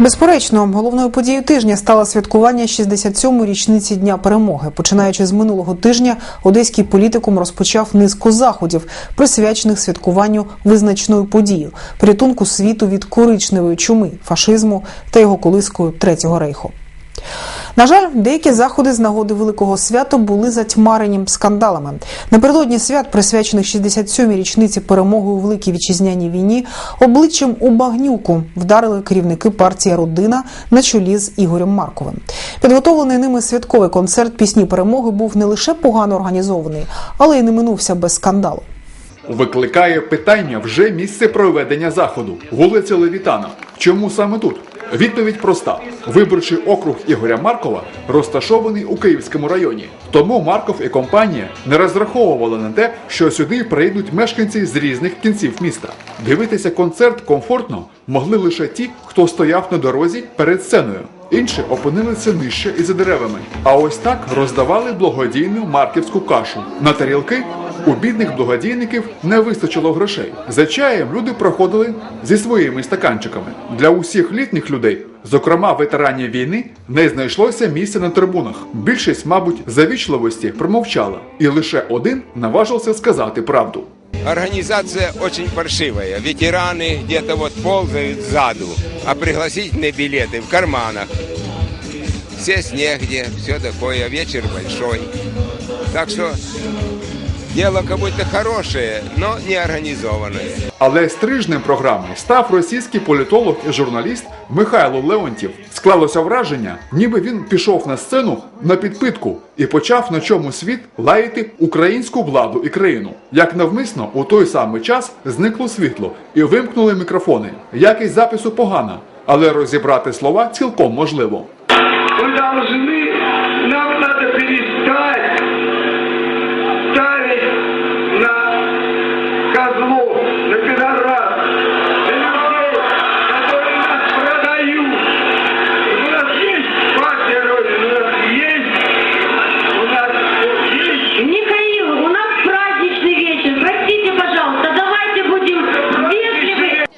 Безперечно, головною подією тижня стало святкування 67-ї річниці Дня перемоги. Починаючи з минулого тижня, одеський політикум розпочав низку заходів, присвячених святкуванню визначною подією порятунку світу від коричневої чуми, фашизму та його колискою Третього рейху. На жаль, деякі заходи з нагоди великого свята були затьмарені скандалами. Напередодні свят, присвячених 67-й річниці перемоги у великій вітчизняній війні, обличчям у багнюку вдарили керівники партії Родина на чолі з Ігорем Марковим. Підготовлений ними святковий концерт пісні перемоги був не лише погано організований, але й не минувся без скандалу. Викликає питання вже місце проведення заходу вулиця Левітана. Чому саме тут? Відповідь проста: виборчий округ Ігоря Маркова розташований у Київському районі. Тому Марков і компанія не розраховували на те, що сюди прийдуть мешканці з різних кінців міста. Дивитися концерт комфортно могли лише ті, хто стояв на дорозі перед сценою. Інші опинилися нижче і за деревами. А ось так роздавали благодійну марківську кашу. На тарілки у бідних благодійників не вистачило грошей. За чаєм люди проходили зі своїми стаканчиками. Для усіх літніх людей, зокрема ветеранів війни, не знайшлося місця на трибунах. Більшість, мабуть, завічливості промовчала, і лише один наважився сказати правду. Организация очень паршивая. Ветераны где-то вот ползают сзаду, а пригласительные билеты в карманах. Сесть негде, все такое, вечер большой. Так что дело как будто хорошее, но не организованное. Але стрижнем програми став російський політолог і журналіст Михайло Леонтів. Склалося враження, ніби він пішов на сцену на підпитку і почав на чому світ лаяти українську владу і країну. Як навмисно у той самий час зникло світло і вимкнули мікрофони. Якість запису погана, але розібрати слова цілком можливо. Estados Unidos.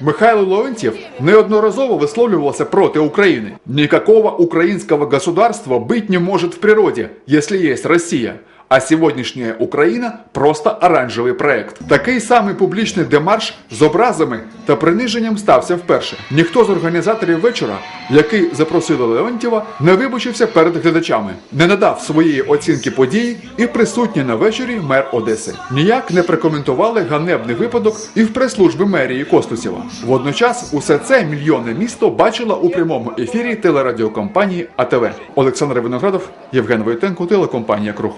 вежливы. Михайло Леонтьев неодноразово висловлювался проти Украины. Никакого украинского государства быть не может в природе, если есть Россия. А сьогоднішня Україна просто оранжевий проект. Такий самий публічний демарш з образами та приниженням стався вперше. Ніхто з організаторів вечора, який запросили Леонтьєва, не вибачився перед глядачами, не надав своєї оцінки події і присутній на вечорі мер Одеси. Ніяк не прокоментували ганебний випадок і в прес-служби мерії Костусєва. Водночас усе це мільйонне місто бачило у прямому ефірі телерадіокомпанії АТВ. Олександр Виноградов, Євген Войтенко, телекомпанія Круг.